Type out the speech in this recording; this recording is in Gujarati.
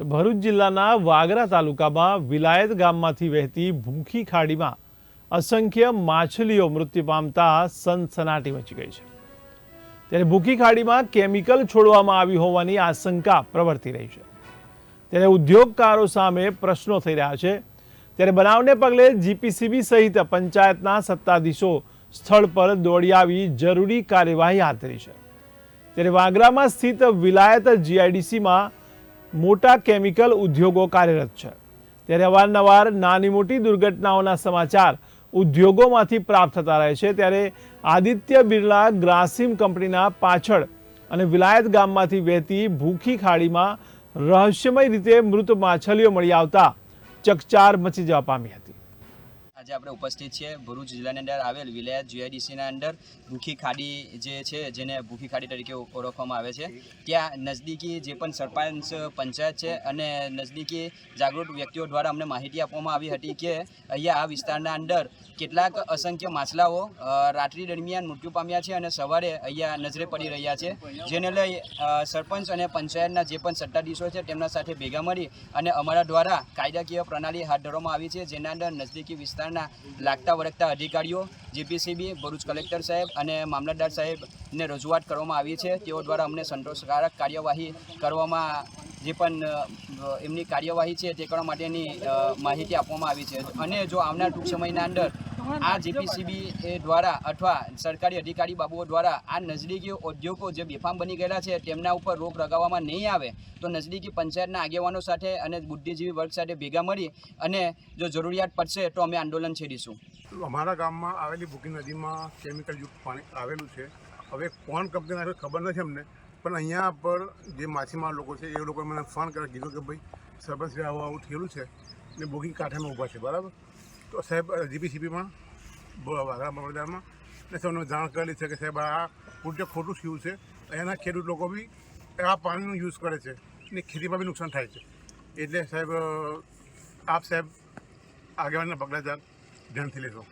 તો ભરૂચ જિલ્લાના વાગરા તાલુકામાં વિલાયત ગામમાંથી વહેતી ભૂખી ખાડીમાં અસંખ્ય માછલીઓ મૃત્યુ પામતા સનસનાટી મચી ગઈ છે. ત્યારે ભૂખી ખાડીમાં કેમિકલ છોડવામાં આવી હોવાની આશંકા પ્રવર્તી રહી છે. ત્યારે ઉદ્યોગકારો સામે પ્રશ્નો થઈ રહ્યા છે. ત્યારે બનાવને પગલે જીપીસીબી સહિત પંચાયતના સત્તાધીશો સ્થળ પર દોડી આવી જરૂરી કાર્યવાહી હાથ ધરી છે. ત્યારે વાગરામાં સ્થિત વિલાયત જીઆઈડીસીમાં મોટા કેમિકલ ઉદ્યોગો કાર્યરત છે. ત્યારે અવારનવાર નાની મોટી દુર્ઘટનાઓના સમાચાર ઉદ્યોગોમાંથી પ્રાપ્ત થતા રહે છે. ત્યારે આદિત્ય બિરલા ગ્રાસિમ કંપનીના પાછળ અને વિલાયત ગામમાંથી વહેતી ભૂખી ખાડીમાં રહસ્યમય રીતે મૃત માછલીઓ મળી આવતા ચકચાર મચી જવા પામી હતી. આજે આપણે ઉપસ્થિત છીએ. ભરૂચ જિલ્લાની અંદર આવેલ વિલાયત જીઆઈડીસીના અંદર ભૂખી ખાડી જે છે, જેને ભૂખી ખાડી તરીકે ઓળખવામાં આવે છે. ત્યાં નજદીકી જે પણ સરપંચ પંચાયત છે અને નજદીકી જાગૃત વ્યક્તિઓ દ્વારા અમને માહિતી આપવામાં આવી હતી કે અહીંયા આ વિસ્તારના અંદર કેટલાક અસંખ્ય માછલાઓ રાત્રિ દરમિયાન મૃત્યુ પામ્યા છે અને સવારે અહીંયા નજરે પડી રહ્યા છે. જેને લઈ સરપંચ અને પંચાયતના જે પણ સત્તાધીશો છે તેમના સાથે ભેગા મળી અને અમારા દ્વારા કાયદાકીય પ્રણાલી હાથ ધરવામાં આવી છે. જેના અંદર નજદીકી વિસ્તારના લાગતા વળગતા અધિકારીઓ, જીપીસીબી, ભરૂચ કલેક્ટર સાહેબ અને મામલતદાર સાહેબને રજૂઆત કરવામાં આવી છે. તેઓ દ્વારા અમને સંતોષકારક કાર્યવાહી કરવામાં જે પણ એમની કાર્યવાહી છે તે કરવા માટેની માહિતી આપવામાં આવી છે. અને જો આવનાર ટૂંક સમયના અંદર આ જીપીસીબી દ્વારા અથવા સરકારી અધિકારી બાબુઓ દ્વારા આ નજદીકી ઉદ્યોગો જે બેફામ બની ગયેલા છે તેમના ઉપર રોક લગાવવામાં નહીં આવે, તો નજદીકી પંચાયતના આગેવાનો સાથે અને બુદ્ધિજીવી વર્ગ સાથે ભેગા મળી અને જો જરૂરિયાત પડશે તો અમે આંદોલન છેડીશું. અમારા ગામમાં આવેલી ભૂકી નદીમાં કેમિકલ યુક્ત પાણી આવેલું છે. હવે કોણ કંપનીના ખબર નથી અમને. પણ અહીંયા પર જે માછીમાર લોકો છે, એ લોકોએ મને ફોન કરે કીધું કે ભાઈ, સરપંચ આવું આવું થયેલું છે ને બોગી કાંઠામાં ઊભા છે, બરાબર? તો સાહેબ જીપીસીપીમાં વાઘરા બરોડામાં ને સૌને જાણ કરેલી છે કે સાહેબ, આ ખોટું ખોટું થયું છે અહીંયાના ખેડૂત લોકો બી આ પાણીનો યુઝ કરે છે ને ખેતીમાં બી નુકસાન થાય છે. એટલે સાહેબ આપ સાહેબ આગેવાનના પગલાં ધ્યાનથી લેશો